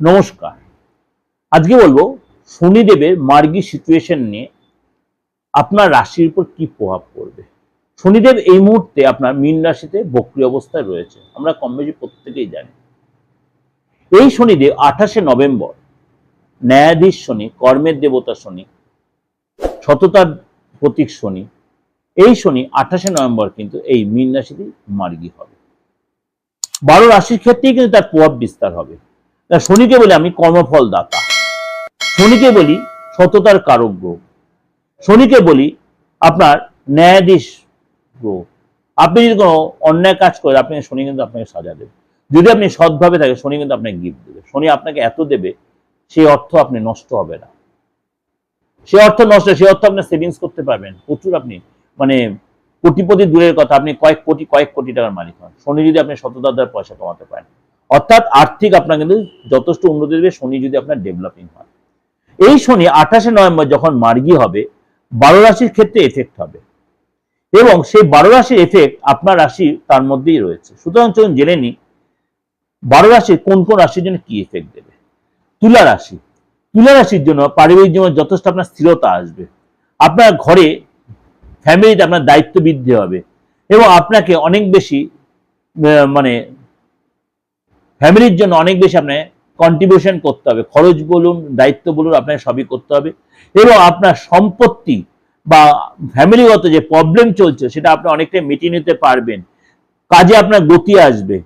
নমস্কার। আজকে বলব শনিদেবের মার্গী সিচুয়েশন নিয়ে আপনার রাশির উপর কি প্রভাব পড়বে? শনিদেব এই মুহূর্তে আপনার মীন রাশিতে বক্রি অবস্থায় রয়েছে। আমরা কম বেশি প্রত্যেকেই জানি। এই শনিদেব আঠাশে নভেম্বর, ন্যায়াধীশ শনি, কর্মের দেবতা শনি, সততার প্রতীক শনি, এই শনি আঠাশে নভেম্বর কিন্তু এই মীন রাশিতেই মার্গী হবে। বারো রাশির ক্ষেত্রেই কিন্তু তার প্রভাব বিস্তার হবে। শনিকে বলি আমি কর্মফল দাতা শনিকে বলি সততার কারক শনিকে বলি আপনার ন্যায়াধীশ গ্রহ আপনি যদি কোনো অন্যায় কাজ করে আপনি শনি কিন্তু আপনাকে সাজা দেবে। যদি আপনি সৎভাবে থাকে শনি কিন্তু আপনাকে গিফট দেবে। শনি আপনাকে এত দেবে সেই অর্থ আপনি নষ্ট হবে না। সে অর্থ নষ্ট, সে অর্থ আপনি সেভিংস করতে পারবেন। প্রচুর আপনি মানে কোটিপতি দূরের কথা, আপনি কয়েক কোটি কয়েক কোটি টাকার মালিক হন। শনি যদি আপনি শততার দ্বারা পয়সা কমাতে পারেন। অর্থাৎ আর্থিক আপনার কিন্তু যথেষ্ট উন্নতি দেবে, শনি যদি আপনার ডেভেলপিং হয়। এই শনি আঠাশে নভেম্বর যখন মার্গি হবে, বারো রাশির ক্ষেত্রে এফেক্ট হবে। এবং সেই বারো রাশির এফেক্ট আপনার রাশি তার মধ্যেই রয়েছে। সুতরাং চলুন জেনে নিই, বারো রাশির কোন কোন রাশির জন্য কি এফেক্ট দেবে? তুলা রাশি। তুলা রাশির জন্য পারিবারিক জীবনে যথেষ্ট আপনার স্থিরতা আসবে। আপনার ঘরে ফ্যামিলিতে আপনার দায়িত্ব বৃদ্ধি হবে এবং আপনাকে অনেক বেশি মানে ফ্যামিলির জন্য অনেক বেশি আপনার কন্ট্রিবিউশন করতে হবে। খরচ বলুন, দায়িত্ব বলুন, আপনাকে সবই করতে হবে। এবং আপনার সম্পত্তি বা ফ্যামিলিগত যে প্রবলেম চলছে, সেটা আপনি অনেকটাই মিটিয়ে নিতে পারবেন। কাজে আপনার গতি আসবে।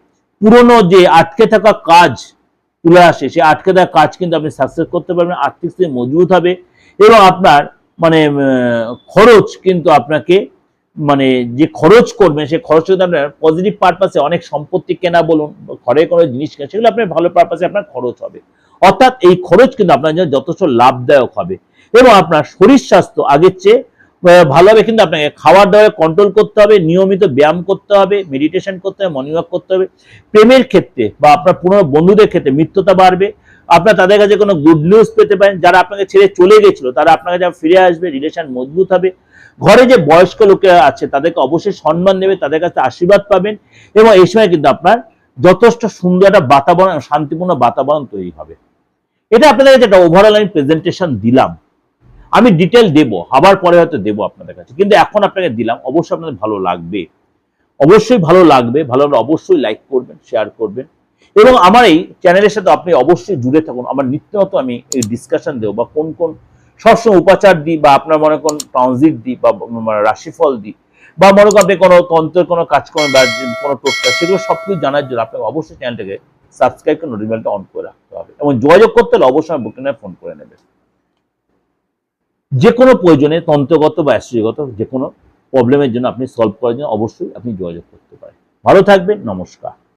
পুরনো যে আটকে থাকা কাজ তুলে আসে, সেই আটকে থাকা কাজ কিন্তু আপনি সাকসেস করতে পারবেন, আর্থিক স্থিতি মজবুত হবে এবং আপনার মানে খরচ কিন্তু আপনাকে মানে যে খরচ করবেন সেই খরচ কিন্তু আপনার পজিটিভ পারপাসে অনেক সম্পত্তি কেনা বলুন ঘরে কোনো জিনিস কেনা, সেগুলো আপনার ভালো পারপাসে আপনার খরচ হবে। অর্থাৎ এই খরচ কিন্তু আপনার জন্য যথেষ্ট লাভদায়ক হবে। এবং আপনার শরীর স্বাস্থ্য আগের চেয়ে আহ, ভালো হবে। কিন্তু আপনাকে খাওয়ার দাওয়ার কন্ট্রোল করতে হবে নিয়মিত ব্যায়াম করতে হবে মেডিটেশন করতে হবে মর্নিং ওয়াক করতে হবে। প্রেমের ক্ষেত্রে বা আপনার পুরনো বন্ধুদের ক্ষেত্রে মিত্রতা বাড়বে। আপনার তাদের কাছে কোনো গুড নিউজ পেতে পারেন। যারা আপনাকে ছেড়ে চলে গেছিল তারা আপনার কাছে ফিরে আসবে রিলেশন মজবুত হবে। ঘরে যে বয়স্ক লোকেরা আছে তাদেরকে অবশ্যই সম্মান দেবে তাদের কাছে আশীর্বাদ পাবেন এবং এই সময় কিন্তু আপনার যথেষ্ট সুন্দর একটা বাতাবরণ শান্তিপূর্ণ বাতাবরণ তৈরি হবে। এটা আপনাদের কাছে একটা ওভারঅল আমি প্রেজেন্টেশন দিলাম। আমি ডিটেল দেব, আবার পরে হয়তো দেবো আপনাদের কাছে। কিন্তু এখন আপনাকে দিলাম, অবশ্যই আপনাদের ভালো লাগবে। অবশ্যই ভালো লাগবে, ভালো লাগলে অবশ্যই লাইক করবেন শেয়ার করবেন। এবং আমার এই চ্যানেলের সাথে আপনি অবশ্যই জুড়ে থাকুন। আমার নিত্য নতুন আমি এই ডিসকাশন দেবো বা কোন কোন সবসময় উপাচার দিই বা আপনার মনে কোন ট্রানজিট দিই বা মানে রাশিফল দিই বা মনে করেন আপনি কোনো তন্ত্রের কোনো কাজকর্ম বা কোনো টোটকা সেগুলো সব কিছু জানার জন্য আপনাকে অবশ্যই চ্যানেলটাকে সাবস্ক্রাইব করে নোটিফিকেশনটা অন করে রাখতে হবে। এবং যোগাযোগ করতে হলে অবশ্যই বুকিং ফোন যে কোনো প্রয়োজনে তন্ত্রগত বা অ্যাস্ট্রোগত যে কোনো প্রবলেমের জন্য আপনি সলভ করার জন্য অবশ্যই আপনি যোগাযোগ করতে পারেন। ভালো থাকবেন, নমস্কার।